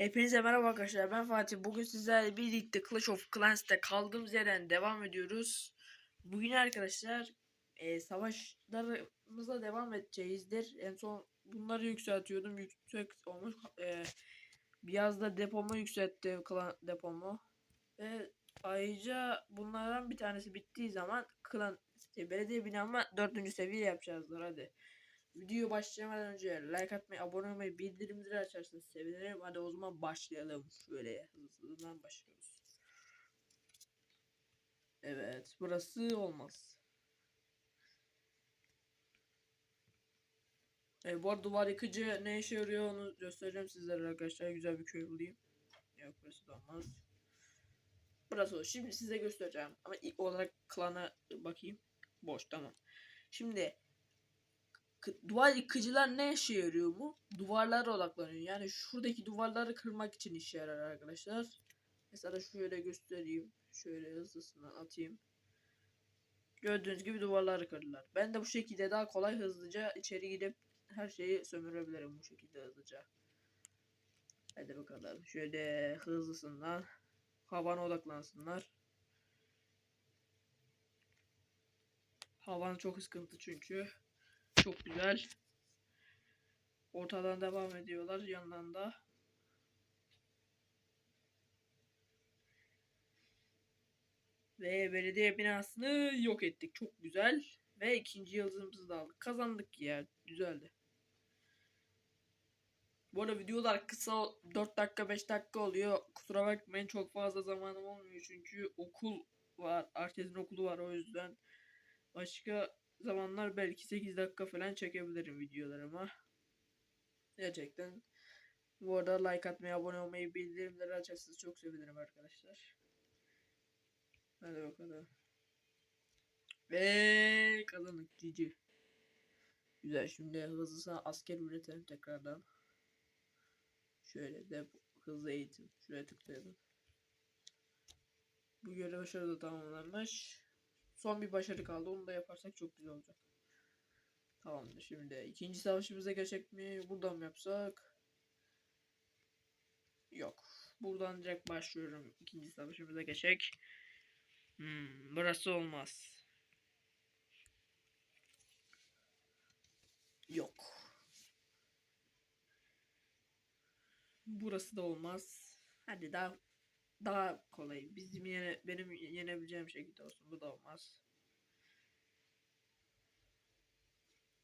Hepinize merhaba arkadaşlar. Ben Fatih. Bugün sizlerle birlikte Clash of Clans'te kaldığımız yerden devam ediyoruz. Bugün arkadaşlar e, savaşlarımıza devam edeceğizdir. En son bunları yükseltiyordum. Yüksek olmuş. E, biraz da depomu yükseltti klan depomu. Ve ayrıca bunlardan bir tanesi bittiği zaman klan işte belediye binamı 4. seviye yapacağızlar hadi. Video başlamadan önce like atmayı, abone olmayı, bildirimleri açarsanız sevinirim. Hadi o zaman başlayalım. Şöyle hızlıdan başlıyoruz. Evet, burası olmaz. E, bu arada duvar yıkıcı ne işe yarıyor onu göstereceğim sizlere arkadaşlar. Güzel bir köy bulayım. Yok burası da olmaz. Burası o. Şimdi size göstereceğim. Ama ilk olarak klana bakayım. Boş tamam. Şimdi duvar yıkıcılar ne işe yarıyor mu? Duvarlara odaklanıyor. Yani şuradaki duvarları kırmak için işe yarar arkadaşlar. Mesela şöyle göstereyim. Şöyle hızlısından atayım. Gördüğünüz gibi duvarları kırdılar. Ben de bu şekilde daha kolay hızlıca içeri gidip her şeyi sömürebilirim bu şekilde hızlıca. Hadi bakalım. Şöyle hızlısından havana odaklansınlar. Havan çok sıkıntı çünkü. Çok güzel. Ortadan devam ediyorlar yandan da. Ve belediye binasını yok ettik. Çok güzel. Ve ikinci yıldızımızı da aldık. Kazandık ya. Güzeldi. Bu arada videolar kısa 4 dakika 5 dakika oluyor. Kusura bakmayın çok fazla zamanım olmuyor çünkü okul var. Herkesin okulu var o yüzden. Başka zamanlar belki 8 dakika falan çekebilirim videolarıma. Gerçekten. Bu arada like atmayı, abone olmayı, bildirimleri açarsanız çok sevinirim arkadaşlar. Hadi bakalım. Ve kazandık cici. Güzel şimdi hızlıca asker üretelim tekrardan. Şöyle de hızlı eğitim. Şuraya tıklayalım. Bu görev başarılı tamamlanmış. Son bir başarı kaldı. Onu da yaparsak çok güzel olacak. Tamamdır. Şimdi ikinci savaşımıza geçecek mi? Buradan mı yapsak? Yok. Buradan direkt başlıyorum. İkinci savaşımıza geçecek. Hmm, burası olmaz. Yok. Burası da olmaz. Hadi daha daha kolay. Bizim yene benim yenebileceğim şekilde olsun. Bu da olmaz.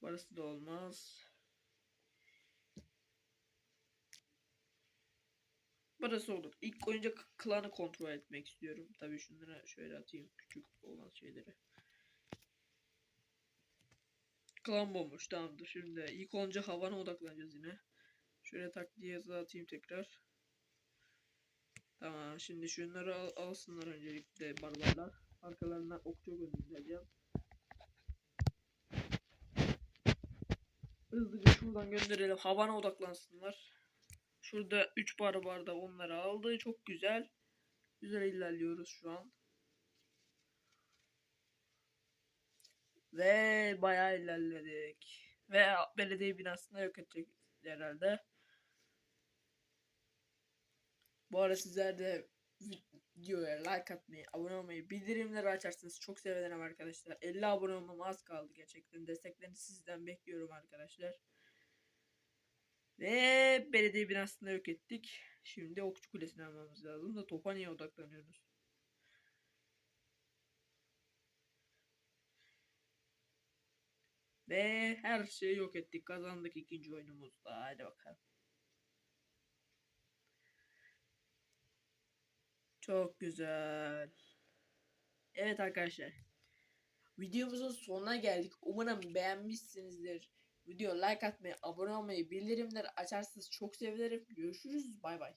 Burası da olmaz. Burası olur. İlk önce klanı kontrol etmek istiyorum. Tabii şunları şöyle atayım. Küçük olan şeyleri. Klan bomboş. Tamamdır. Şimdi ilk önce havana odaklanacağız yine. Şöyle tak diye atayım tekrar. Tamam şimdi şunları al, alsınlar öncelikle barbarlar. Arkalarından okçu göndereceğim. Hızlıca şuradan gönderelim. Havana odaklansınlar. Şurada 3 barbar da onları aldı. Çok güzel. Güzel ilerliyoruz şu an. Ve bayağı ilerledik. Ve belediye binasını yok edecek herhalde. Bu arada sizler de videoya like atmayı, abone olmayı, bildirimleri açarsanız çok sevinirim arkadaşlar. 50 abone olmam az kaldı gerçekten. Desteklerinizi sizden bekliyorum arkadaşlar. Ve belediye binasını yok ettik. Şimdi Okçu Kulesi'ni almamız lazım da topa niye odaklanıyoruz? Ve her şeyi yok ettik. Kazandık ikinci oyunumuzda. Hadi bakalım. Çok güzel. Evet arkadaşlar. Videomuzun sonuna geldik. Umarım beğenmişsinizdir. Video like atmayı, abone olmayı, bildirimleri açarsanız çok sevinirim. Görüşürüz. Bay bay.